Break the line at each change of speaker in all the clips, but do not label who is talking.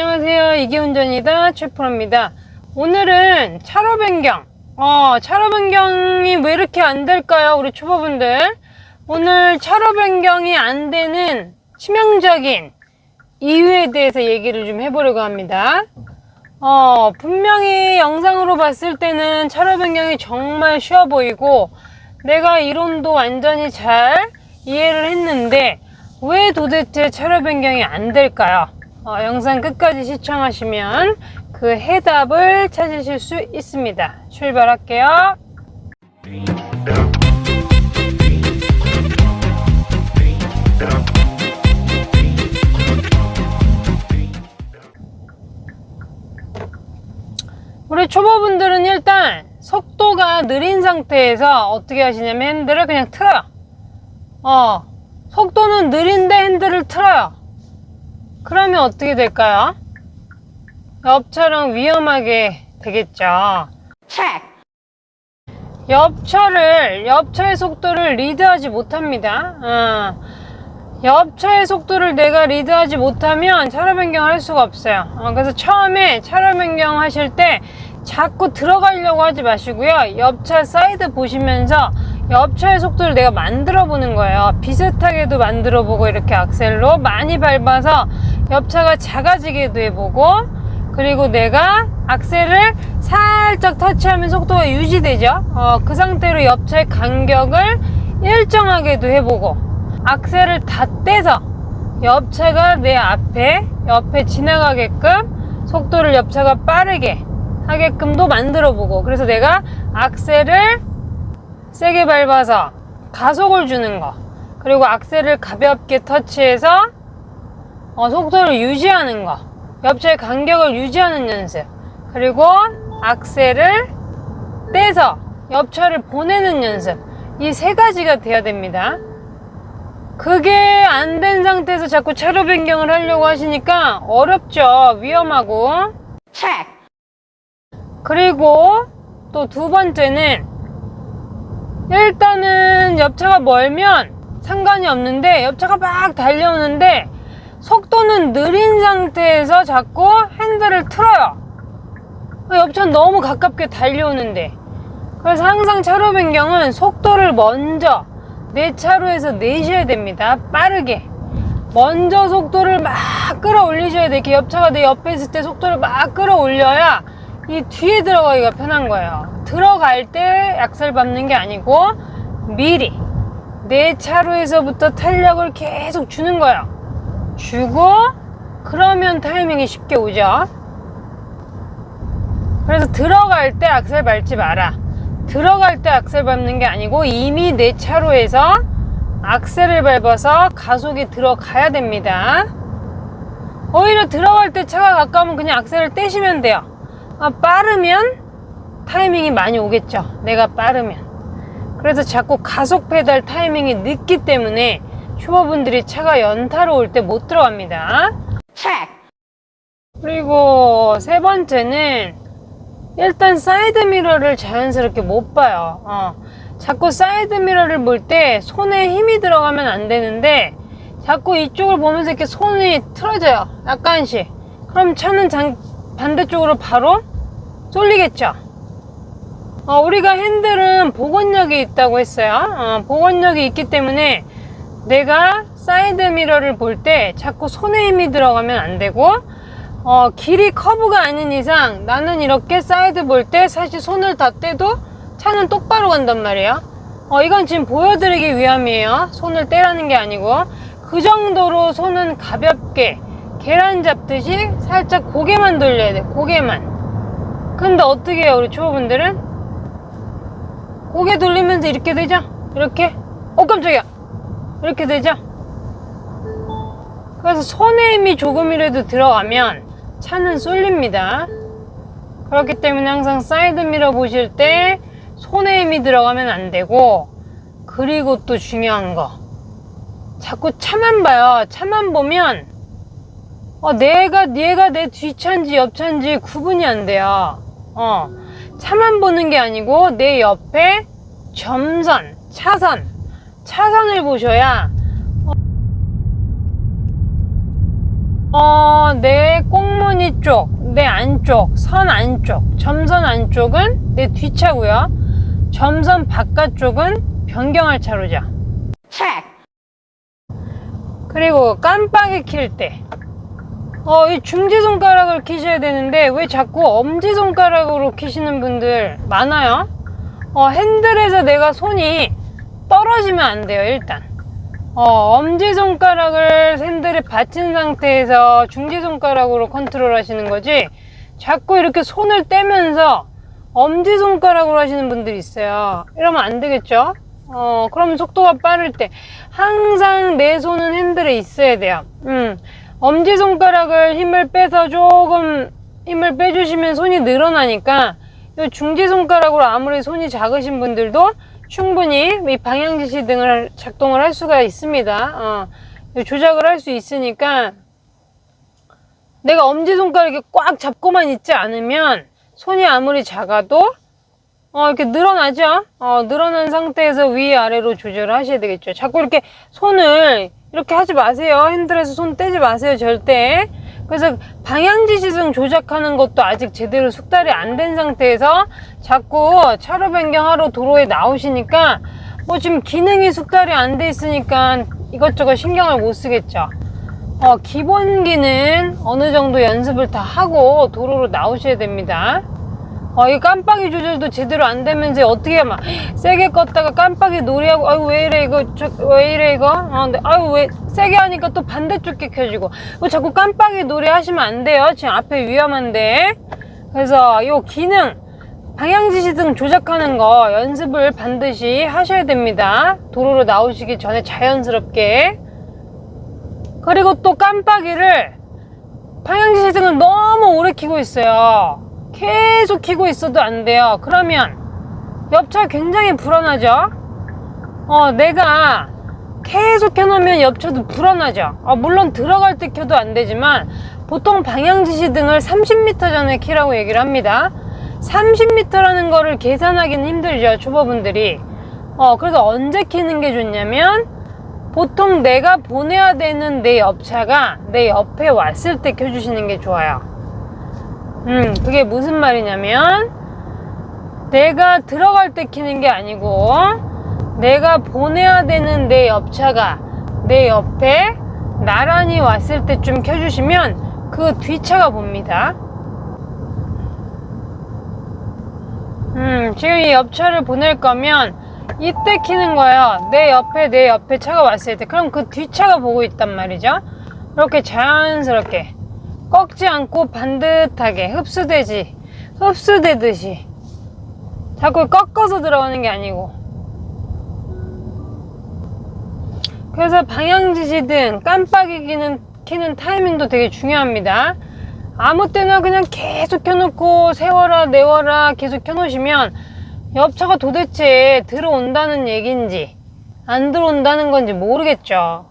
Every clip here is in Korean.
안녕하세요. 이기운전이다. 최프로입니다. 오늘은 차로 변경. 어, 차로 변경이 왜 이렇게 안 될까요? 우리 초보분들. 오늘 차로 변경이 안 되는 치명적인 이유에 대해서 얘기를 좀 해보려고 합니다. 어, 분명히 영상으로 봤을 때는 차로 변경이 정말 쉬워 보이고, 내가 이론도 완전히 잘 이해를 했는데, 왜 도대체 차로 변경이 안 될까요? 어, 영상 끝까지 시청하시면 그 해답을 찾으실 수 있습니다. 출발할게요. 우리 초보분들은 일단 속도가 느린 상태에서 어떻게 하시냐면 핸들을 그냥 틀어요. 어, 속도는 느린데 핸들을 틀어요. 그러면 어떻게 될까요? 옆차랑 위험하게 되겠죠. 옆차를, 옆차의 속도를 리드하지 못합니다. 어. 옆차의 속도를 내가 리드하지 못하면 차로 변경을 할 수가 없어요. 어, 그래서 처음에 차로 변경 하실 때 자꾸 들어가려고 하지 마시고요. 옆차 사이드 보시면서 옆차의 속도를 내가 만들어 보는 거예요. 비슷하게도 만들어 보고 이렇게 악셀로 많이 밟아서 옆차가 작아지게도 해보고 그리고 내가 악셀을 살짝 터치하면 속도가 유지되죠. 어, 그 상태로 옆차의 간격을 일정하게도 해보고 악셀을 다 떼서 옆차가 내 앞에 옆에 지나가게끔 속도를 옆차가 빠르게 하게끔도 만들어 보고 그래서 내가 악셀을 세게 밟아서 가속을 주는 거 그리고 악셀을 가볍게 터치해서 어, 속도를 유지하는 거. 옆차의 간격을 유지하는 연습. 그리고 악셀을 떼서 옆차를 보내는 연습. 이 세 가지가 돼야 됩니다. 그게 안 된 상태에서 자꾸 차로 변경을 하려고 하시니까 어렵죠. 위험하고. 그리고 또 두 번째는 일단은 옆차가 멀면 상관이 없는데 옆차가 막 달려오는데 느린 상태에서 자꾸 핸들을 틀어요. 옆차는 너무 가깝게 달려오는데 그래서 항상 차로 변경은 속도를 먼저 내 차로에서 내셔야 됩니다. 빠르게 먼저 속도를 막 끌어올리셔야 돼. 이렇게 옆차가 내 옆에 있을 때 속도를 막 끌어올려야 이 뒤에 들어가기가 편한 거예요. 들어갈 때 약살 밟는 게 아니고 미리 내 차로에서부터 탄력을 계속 주는 거예요. 주고 그러면 타이밍이 쉽게 오죠. 그래서 들어갈 때 악셀 밟지 마라. 들어갈 때 악셀 밟는 게 아니고 이미 내 차로에서 악셀을 밟아서 가속이 들어가야 됩니다. 오히려 들어갈 때 차가 가까우면 그냥 악셀을 떼시면 돼요. 아, 빠르면 타이밍이 많이 오겠죠. 내가 빠르면. 그래서 자꾸 가속 페달 타이밍이 늦기 때문에 초보분들이 차가 연타로 올 때 못 들어갑니다. 그리고 세 번째는 일단 사이드 미러를 자연스럽게 못 봐요. 어. 자꾸 사이드 미러를 볼 때 손에 힘이 들어가면 안 되는데 자꾸 이쪽을 보면서 이렇게 손이 틀어져요. 약간씩. 그럼 차는 장, 반대쪽으로 바로 쏠리겠죠. 어, 우리가 핸들은 복원력이 있다고 했어요. 어, 복원력이 있기 때문에 내가 사이드 미러를 볼 때 자꾸 손에 힘이 들어가면 안 되고 어, 길이 커브가 아닌 이상 나는 이렇게 사이드 볼 때 사실 손을 다 떼도 차는 똑바로 간단 말이에요. 어, 이건 지금 보여드리기 위함이에요. 손을 떼라는 게 아니고 그 정도로 손은 가볍게 계란 잡듯이 살짝 고개만 돌려야 돼. 고개만. 근데 어떻게 해요, 우리 초보분들은? 고개 돌리면서 이렇게 되죠? 이렇게? 어, 깜짝이야. 이렇게 되죠? 그래서 손에 힘이 조금이라도 들어가면 차는 쏠립니다. 그렇기 때문에 항상 사이드 미러 보실 때 손에 힘이 들어가면 안 되고, 그리고 또 중요한 거. 자꾸 차만 봐요. 차만 보면, 어, 내가, 얘가 내 뒷차인지 옆차인지 구분이 안 돼요. 어, 차만 보는 게 아니고, 내 옆에 점선, 차선, 차선을 보셔야, 어, 내 꽁무니 안쪽, 내 안쪽, 선 안쪽, 점선 안쪽은 내 뒷차고요. 점선 바깥쪽은 변경할 차로죠. 그리고 깜빡이 킬 때. 어, 이 중지손가락을 키셔야 되는데 왜 자꾸 엄지손가락으로 키시는 분들 많아요? 어, 핸들에서 내가 손이 떨어지면 안 돼요, 일단. 어, 엄지손가락을 핸들에 받친 상태에서 중지손가락으로 컨트롤 하시는 거지, 자꾸 이렇게 손을 떼면서 엄지손가락으로 하시는 분들이 있어요. 이러면 안 되겠죠? 어, 그러면 속도가 빠를 때, 항상 내 손은 핸들에 있어야 돼요. 음, 엄지손가락을 힘을 빼서 조금 힘을 빼주시면 손이 늘어나니까, 이 중지손가락으로 아무리 손이 작으신 분들도 충분히 이 방향 지시 등을 작동을 할 수가 있습니다. 어, 조작을 할 수 있으니까 내가 엄지손가락이 꽉 잡고만 있지 않으면 손이 아무리 작아도 어, 이렇게 늘어나죠? 어, 늘어난 상태에서 위 아래로 조절을 하셔야 되겠죠. 자꾸 이렇게 손을 이렇게 하지 마세요. 핸들에서 손 떼지 마세요. 절대. 그래서 방향지시등 조작하는 것도 아직 제대로 숙달이 안 된 상태에서 자꾸 차로 변경하러 도로에 나오시니까 뭐 지금 기능이 숙달이 안 돼 있으니까 이것저것 신경을 못 쓰겠죠. 어, 기본기는 어느 정도 연습을 다 하고 도로로 나오셔야 됩니다. 어, 이 깜빡이 조절도 제대로 안 되면서 어떻게 막 세게 껐다가 깜빡이 놀이하고 아유 왜 이래 이거 저, 왜 이래 이거? 어, 근데 아유 왜 세게 하니까 또 반대쪽 게 켜지고. 뭐 자꾸 깜빡이 놀이 하시면 안 돼요. 지금 앞에 위험한데. 그래서 요 기능 방향지시 등 조작하는 거 연습을 반드시 하셔야 됩니다. 도로로 나오시기 전에 자연스럽게. 그리고 또 깜빡이를 방향지시 등을 너무 오래 켜고 있어요 계속 키고 있어도 안 돼요. 그러면 옆차 굉장히 불안하죠? 어, 내가 계속 켜놓으면 옆차도 불안하죠? 어, 물론 들어갈 때 켜도 안 되지만 보통 방향 지시 등을 30m 전에 키라고 얘기를 합니다. 30m라는 거를 계산하기는 힘들죠, 초보분들이. 어, 그래서 언제 키는 게 좋냐면 보통 내가 보내야 되는 내 옆차가 내 옆에 왔을 때 켜주시는 게 좋아요. 음, 그게 무슨 말이냐면, 내가 들어갈 때 키는 게 아니고, 내가 보내야 되는 내 옆차가 내 옆에 나란히 왔을 때쯤 켜주시면 그 뒤차가 봅니다. 음, 지금 이 옆차를 보낼 거면 이때 키는 거예요. 내 옆에 내 옆에 차가 왔을 때. 그럼 그 뒤차가 보고 있단 말이죠. 이렇게 자연스럽게. 꺾지 않고 반듯하게 흡수되지 흡수되듯이 자꾸 꺾어서 들어가는 게 아니고. 그래서 방향 지시등 깜빡이 키는, 키는 타이밍도 되게 중요합니다. 아무 때나 그냥 계속 켜놓고 세워라 내워라 계속 켜놓으시면 옆차가 도대체 들어온다는 얘기인지 안 들어온다는 건지 모르겠죠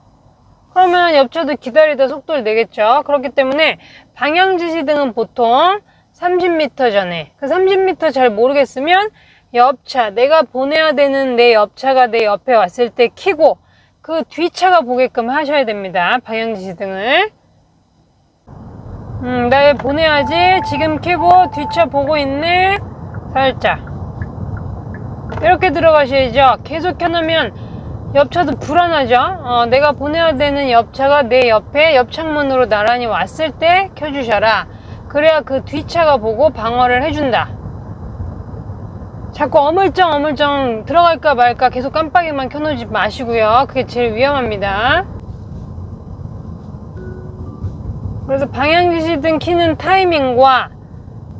그러면 옆차도 기다리다 속도를 내겠죠. 그렇기 때문에 방향 지시 등은 보통 30m 전에 그 30m 잘 모르겠으면 옆차 내가 보내야 되는 내 옆차가 내 옆에 왔을 때 키고 그 뒤차가 보게끔 하셔야 됩니다. 방향 지시 등을 음, 나 보내야지 지금 키고 뒤차 보고 있네 살짝 이렇게 들어가셔야죠. 계속 켜놓으면 옆차도 불안하죠. 어, 내가 보내야 되는 옆차가 내 옆에 옆창문으로 나란히 왔을 때 켜주셔라. 그래야 그 뒤차가 보고 방어를 해준다. 자꾸 어물쩡 어물쩡 들어갈까 말까 계속 깜빡이만 켜놓지 마시고요. 그게 제일 위험합니다. 그래서 방향지시 등 키는 타이밍과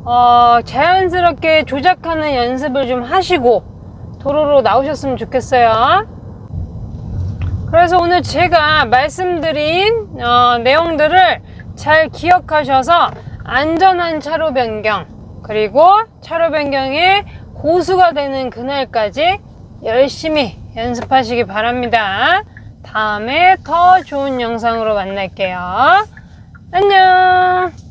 어, 자연스럽게 조작하는 연습을 좀 하시고 도로로 나오셨으면 좋겠어요. 그래서 오늘 제가 말씀드린 어, 내용들을 잘 기억하셔서 안전한 차로 변경 그리고 차로 변경에 고수가 되는 그날까지 열심히 연습하시기 바랍니다. 다음에 더 좋은 영상으로 만날게요. 안녕!